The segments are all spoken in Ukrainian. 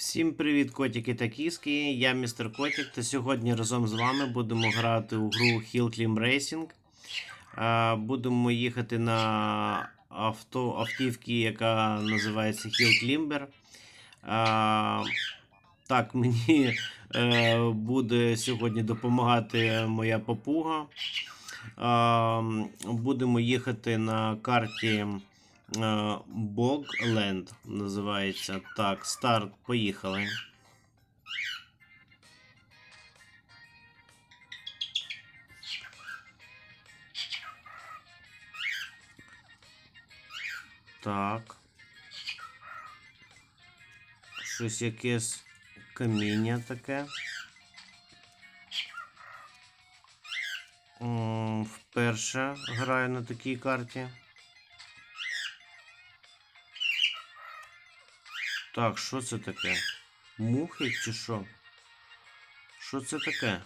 Всім привіт, котики та кіски. Я містер Котик, та сьогодні разом з вами будемо грати у гру Hill Climb Racing. Будемо їхати на авто, автівці, яка називається Hill Climber. Так, мені е, буде сьогодні допомагати моя попуга. Будемо їхати на карті. Богленд називається. Так, старт, поїхали. Так. Щось якесь каміння таке. Вперше граю на такій карті. Так, що це таке? Мухи чи що? Що це таке?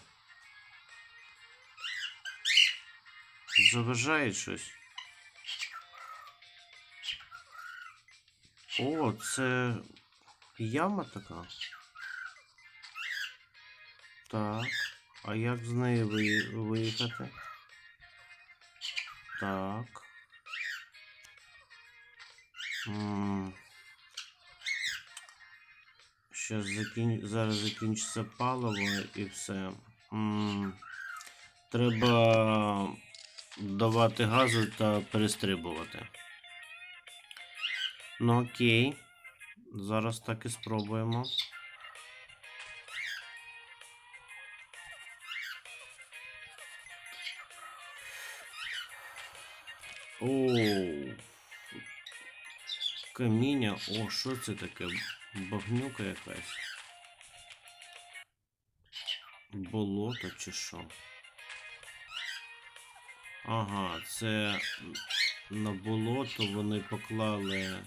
Заважає щось. О, це яма така. Так. А як з неї ви- виїхати? Так. М. Щас закін... Зараз закінчиться паливо і все. М, Треба давати газу та перестрибувати. Ну окей. Зараз так і спробуємо. Оу. Каміння. О, що це таке? Багнюка якась. Болото чи що? Ага, це на болото вони поклали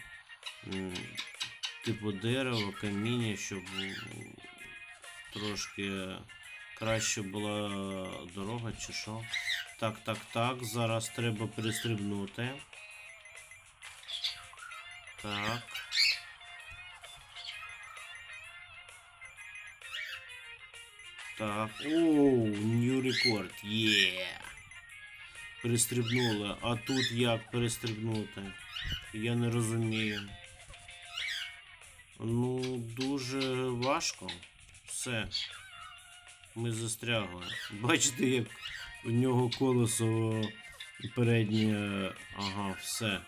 типу дерево, каміння, щоб трошки краще була дорога чи що. Так, так, так. Зараз треба перестрибнути. Так. Так. Оу, new record. Є. Перестрибнули. А тут як перестрибнути? Я не розумію. Ну, дуже важко. Все. Ми застрягли. Бачите, як у нього колесо переднє. Ага, все.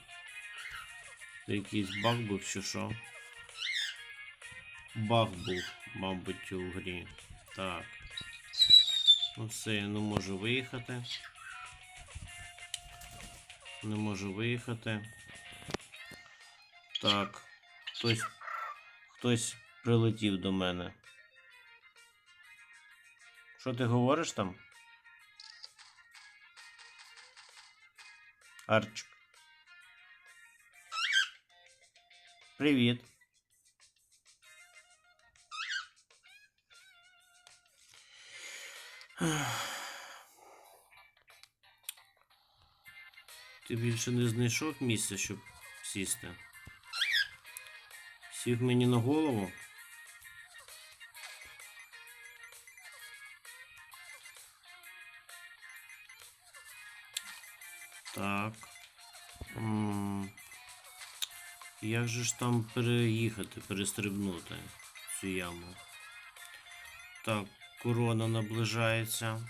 Це якийсь баг був чи що? Баг був, мабуть, у грі. Так. Ну все, я не можу виїхати. Не можу виїхати. Так. Хтось. Хтось прилетів до мене. Що ти говориш там? Арчик. Привіт. Ти більше не знайшов місця, щоб сісти? Сів мені на голову? Так. Як же ж там переїхати, перестрибнути цю яму? Так, корона наближається.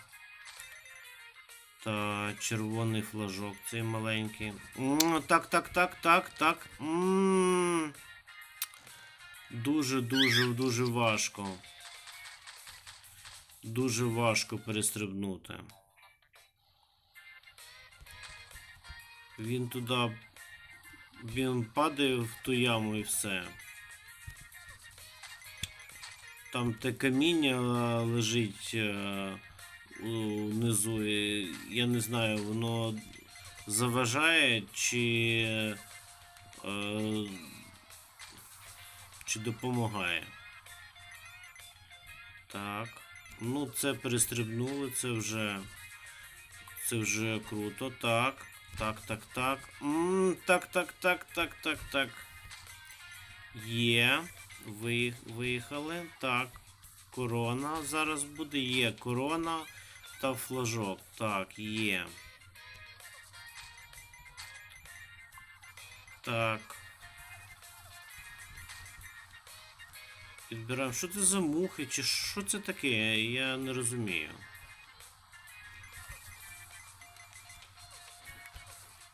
Та червоний флажок цей маленький. М, Так, так, так, так, так. Дуже, дуже, дуже важко. Дуже важко перестрибнути. Він туди. Він падає в ту яму і все. Там те каміння е, лежить е, внизу. І я не знаю, воно заважає чи. Е, чи допомагає. Так. Ну, це перестрибнули, це вже. Це вже круто. Так. Так, так, так. М, так, так, так, так, так, так. Є. Ви... Виїхали. Так. Корона зараз буде. Є корона та флажок. Так, є. Так. Підбираємо. Що це за мухи? Чи що це таке? Я не розумію.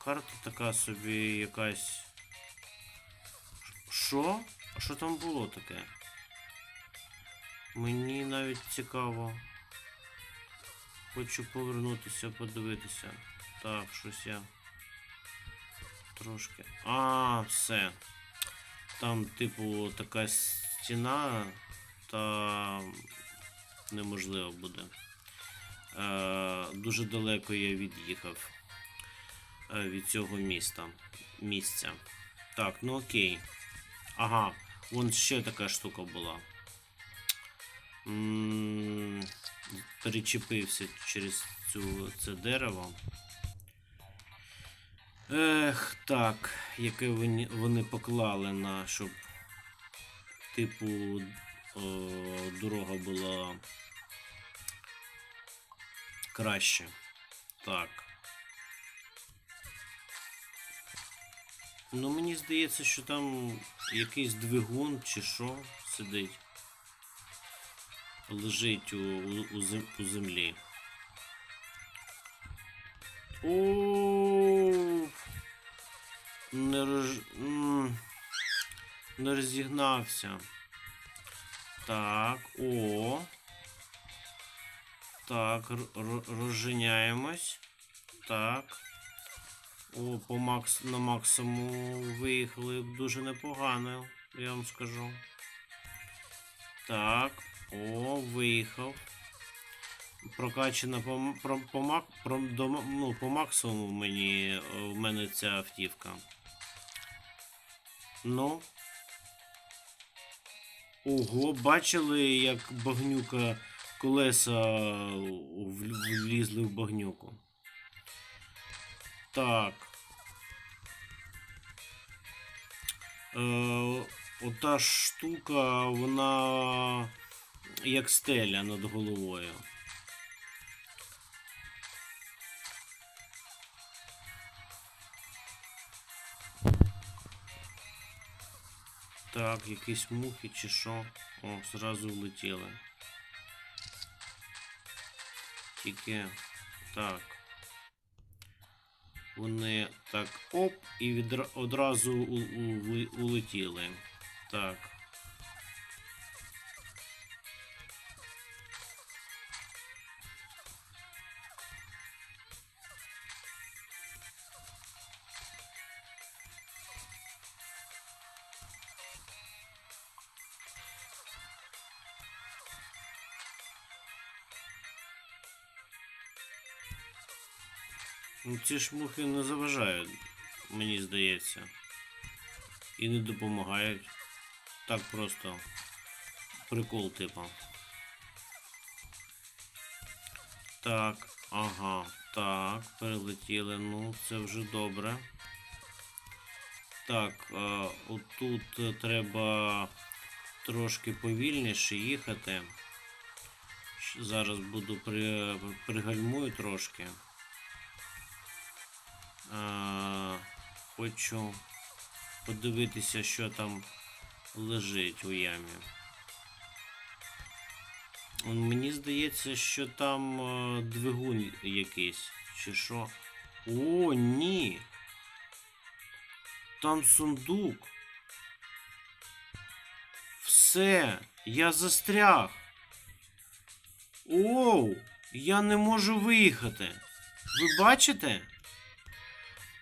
Карта така собі якась. Що? А що там було таке? Мені навіть цікаво. Хочу повернутися, подивитися. Так, щось я. Трошки. А, все. Там, типу, така стіна, та неможливо буде. Е, дуже далеко я від'їхав е, від цього міста. Місця. Так, ну окей. Ага, вон ще така штука була. М, Перечепився через цю, це дерево. Ех, так, яке вони, поклали на, щоб, типу, о, дорога була краще. Так. Ну, мені здається, що там якийсь двигун чи що сидить. Лежить у, у, у, зем- у землі. О, не, роз... не розігнався. Так, о. Так, розженяємось. Так. О, по макс... на максимум виїхали дуже непогано, я вам скажу. Так, о, виїхав. Прокачана по, про, по, мак, про, до, ну, по максимуму мені е, в мене ця автівка. Ну. Ого, бачили, як багнюка колеса влізли в багнюку. Так. Ота штука, вона як стеля над головою. Так, якісь мухи чи що. О, зразу влетіли. Тільки так. Вони так оп, і відра... одразу у... У... улетіли. Так. Ну, ці ж мухи не заважають, мені здається. І не допомагають. Так просто. Прикол, типу. Так, ага, так, перелетіли. Ну, це вже добре. Так, а, отут е, треба трошки повільніше їхати. Зараз буду при, пригальмую трошки. А, хочу подивитися, що там лежить у ямі. Мені здається, що там е, двигун якийсь. Чи що? О, ні. Там сундук. Все, я застряг. Оу, я не можу виїхати. Ви бачите?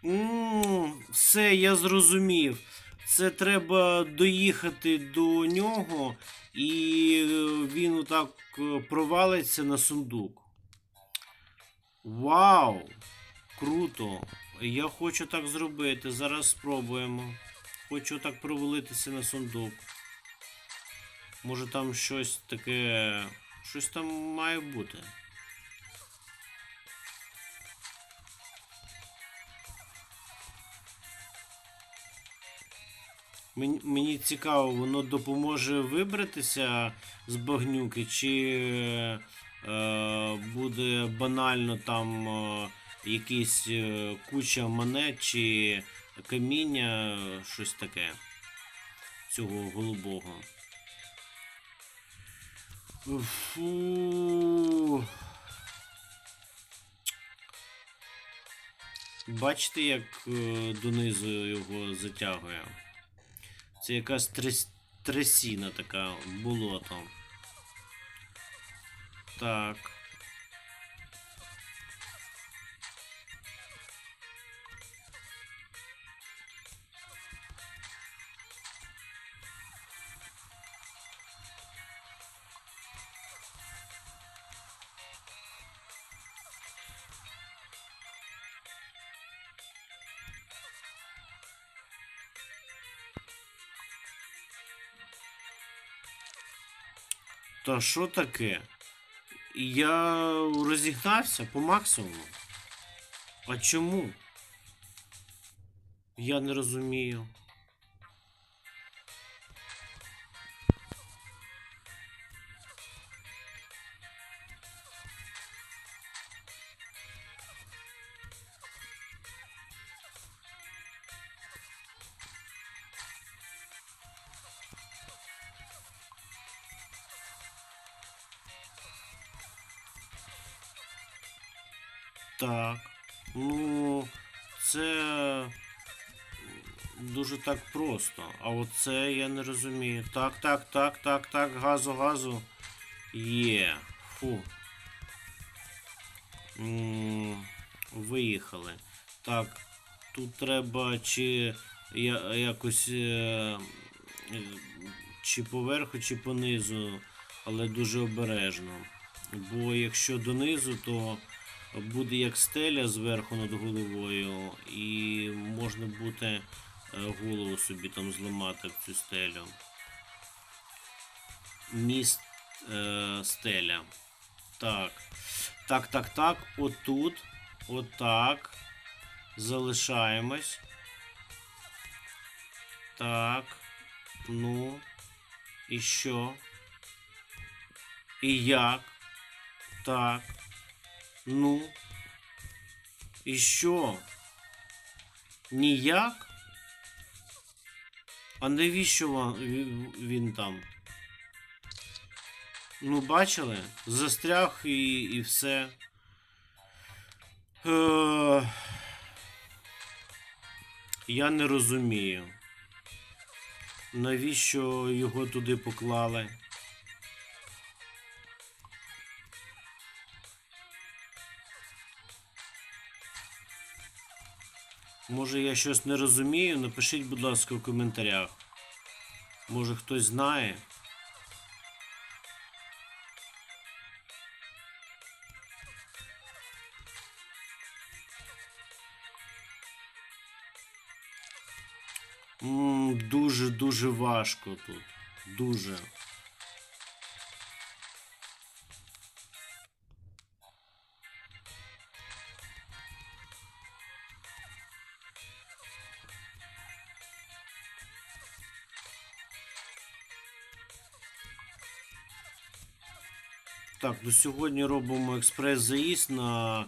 М, Все, я зрозумів. Це треба доїхати до нього, і е, він отак е, провалиться на сундук. Вау! Круто! Я хочу так зробити. Зараз спробуємо. Хочу так провалитися на сундук. Може там щось таке. Щось там має бути. Мені, цікаво, воно допоможе вибратися з багнюки, чи е, буде банально там е, якісь е, куча монет чи каміння, щось таке. Цього голубого. Фу. Бачите, як е, донизу його затягує? Це якась трес... трясіна така, болото. Так. Та що таке? Я розігнався по максимуму. А чому? Я не розумію. Так. Ну, це дуже так просто. А оце я не розумію. Так, так, так, так, так, газу, газу. Є. Фу. Виїхали. Так, тут треба чи я, якось е, е, чи поверху, чи понизу, але дуже обережно. Бо якщо донизу, то буде як стеля зверху над головою, і можна буде е, голову собі там зламати в цю стелю. Міст е, стеля. Так. Так, так, так. Отут. Отак. Залишаємось. Так. Ну. І що? І як? Так. Ну. І що? Ніяк? А навіщо він там? Ну, бачили? Застряг і, і все. Е, я не розумію. Навіщо його туди поклали? Може я щось не розумію? Напишіть, будь ласка, в коментарях. Може хтось знає. Дуже-дуже важко тут. Дуже. Так, ну сьогодні робимо експрес-заїзд на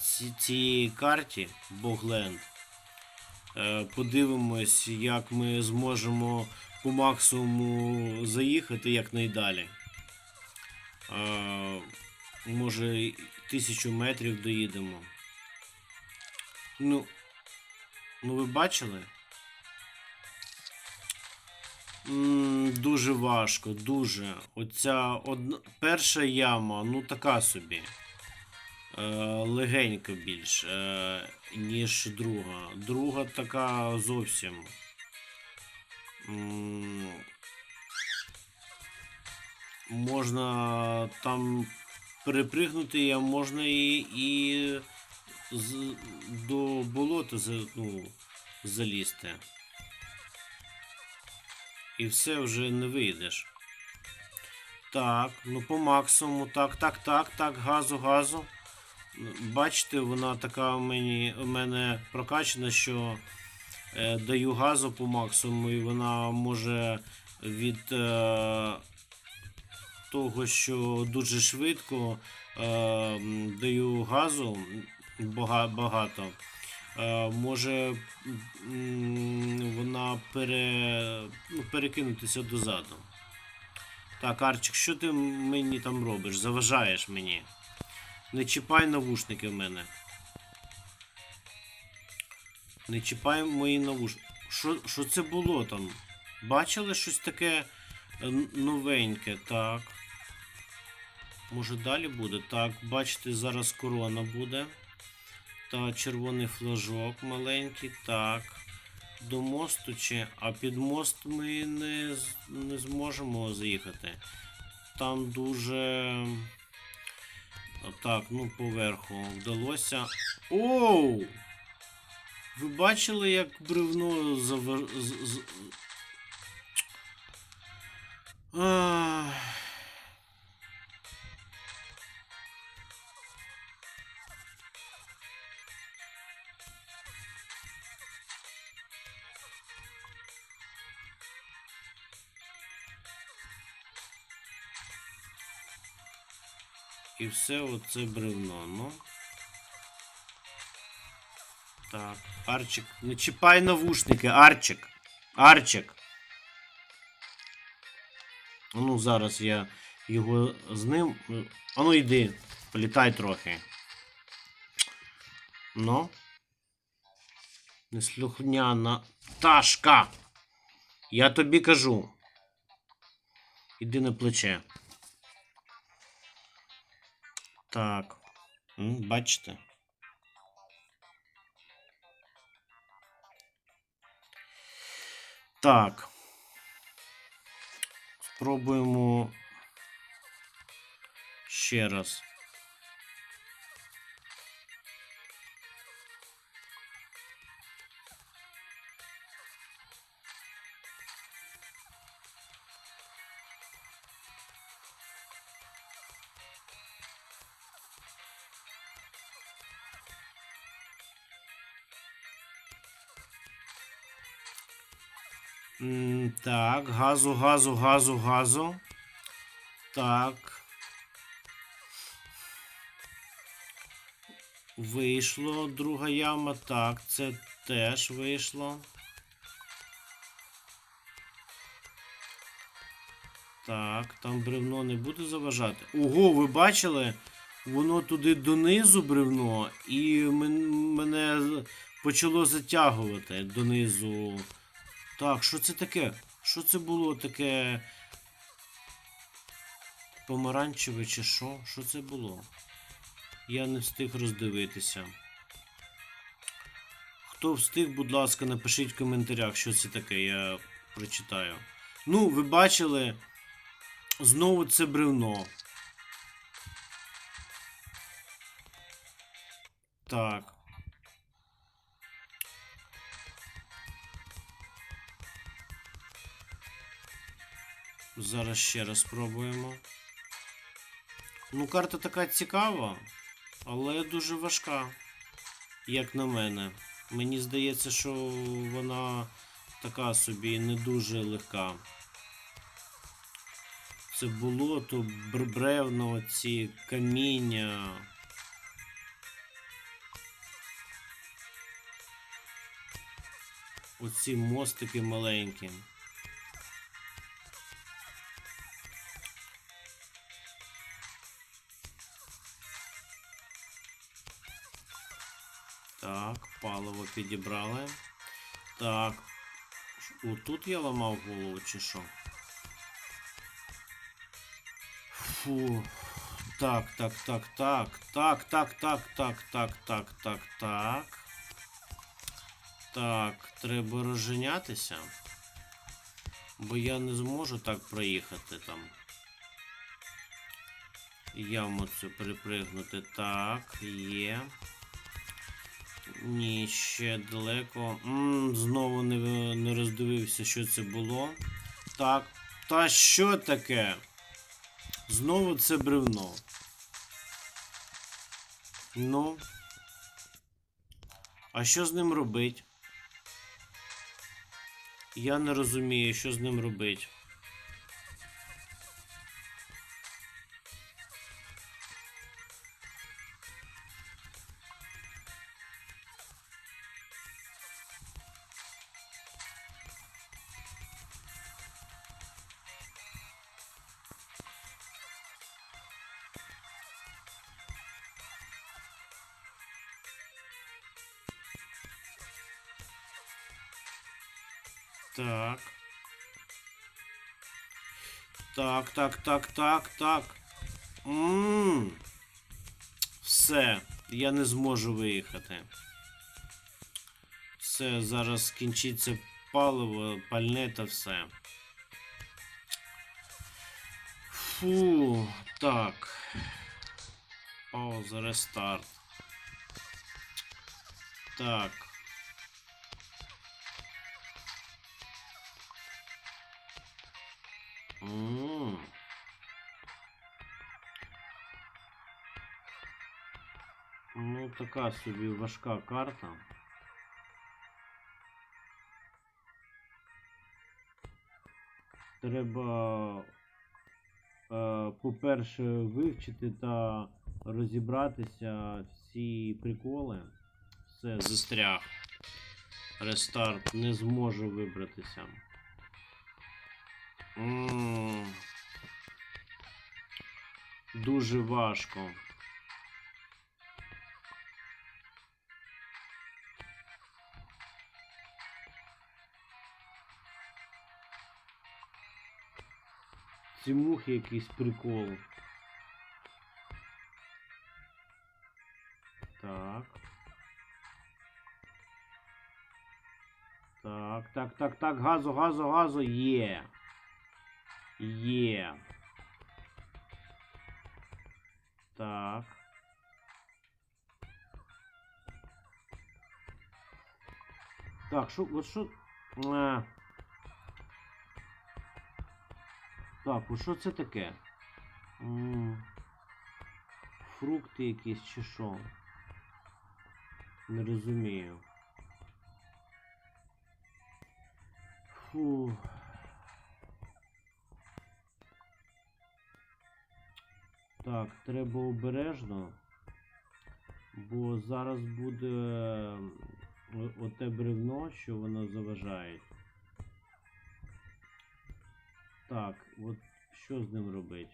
ці, цій карті Богленд. Е, подивимось, як ми зможемо по максимуму заїхати якнайдалі. Е, може, тисячу метрів доїдемо. Ну, ну ви бачили? М, Дуже важко, дуже. Оця одна, перша яма, ну така собі. Е, легенько більш, е, ніж друга. Друга така зовсім. М, можна там перепригнути, а можна і, і з, до болота ну, залізти. І все вже не вийдеш. Так, ну по максимуму. Так, так, так, так, газу, газу. Бачите, вона така у, мені, у мене прокачана, що е, даю газу по максимуму, і вона може від е, того, що дуже швидко е, даю газу бага- багато, може вона пере, ну, перекинутися дозаду. Так, Арчик, що ти мені там робиш? Заважаєш мені. Не чіпай навушники в мене. Не чіпай мої навушники. Що, що це було там? Бачили щось таке е, новеньке? Так. Може далі буде? Так, бачите, зараз корона буде. Та червоний флажок маленький. Так. До мосту чи. А під мост ми не, не зможемо заїхати. Там дуже. Так, ну поверху вдалося. Оу! Ви бачили, як бревно завер... з- І все оце бревно, ну. Так, Арчик, не чіпай навушники, Арчик. Арчик. Ну, зараз я його з ним. А ну йди, політай трохи. Ну. Неслухняна пташка. Я тобі кажу. Іди на плече. Так. Бачите? Так. Спробуємо ще раз. Так, газу, газу, газу, газу. Так. Вийшло друга яма. Так, це теж вийшло. Так, там бревно не буде заважати. Ого, ви бачили? Воно туди донизу бревно, і мене почало затягувати донизу. Так, що це таке? Що це було таке? Помаранчеве чи що? Що це було? Я не встиг роздивитися. Хто встиг, будь ласка, напишіть в коментарях, що це таке, я прочитаю. Ну, ви бачили, знову це бревно. Так. Зараз ще раз спробуємо. Ну, карта така цікава, але дуже важка, як на мене. Мені здається, що вона така собі не дуже легка. Це болото, бр- бревно, ці каміння. Оці мостики маленькі. Так, паливо підібрали. Так. Отут я ламав голову чи що? Фу. Так, так, так, так. Так, так, так, так, так, так, так, так. Так, треба розженятися. Бо я не зможу так проїхати там. Яму цю перепригнути. Так, є. Ні, ще далеко. м знову не, не роздивився, що це було. Так. Та що таке? Знову це бревно. Ну. А що з ним робить? Я не розумію, що з ним робити. Так, так, так, так, так. Ммм. Все, я не зможу виїхати. Все, зараз скінчиться паливо, пальне та все. Фу, так. Пауза, рестарт. Так. М. Ну, така собі важка карта. Треба, е, по-перше, вивчити та розібратися всі приколи. Все, застряг. Рестарт, не зможу вибратися. М. Дуже важко. Ці мухи прикол. Так. Так, так, так, так, газу, газу, газу, є. Є. Так. Так, що, от що. Так, от що це таке? Фрукти якісь чи що? Не розумію. Фу. Так, треба обережно, бо зараз буде оте бревно, що воно заважає. Так, от що з ним робити?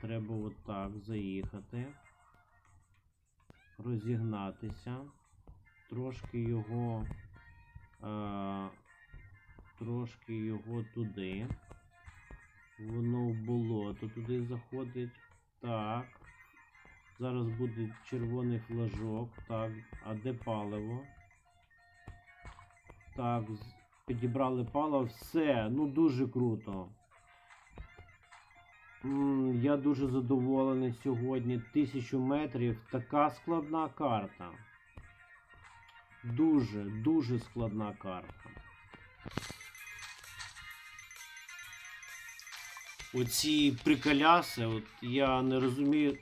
Треба от так заїхати, розігнатися, трошки його, е, трошки його туди. Воно в болото туди заходить. Так. Зараз буде червоний флажок. Так. А де паливо? Так, підібрали паливо. Все, ну дуже круто. Я дуже задоволений сьогодні. Тисячу метрів. Така складна карта. Дуже, дуже складна карта. Оці приколяси, от я не розумію.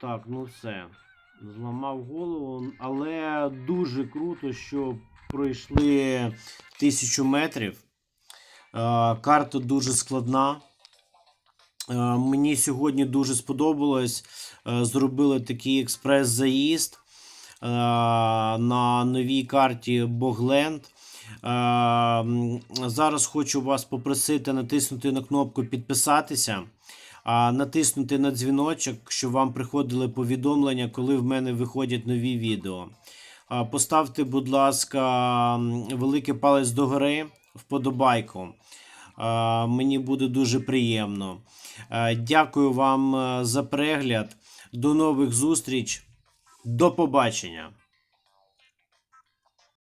Так, ну все. Зламав голову, але дуже круто, що пройшли тисячу метрів. Е, Карта дуже складна. Е, Мені сьогодні дуже сподобалось. Е, Зробили такий експрес-заїзд е, на новій карті Богленд. Зараз хочу вас попросити натиснути на кнопку підписатися, а натиснути на дзвіночок, щоб вам приходили повідомлення, коли в мене виходять нові відео. Поставте, будь ласка, великий палець догори, вподобайку. Мені буде дуже приємно. Дякую вам е, за перегляд. До нових зустріч. До побачення.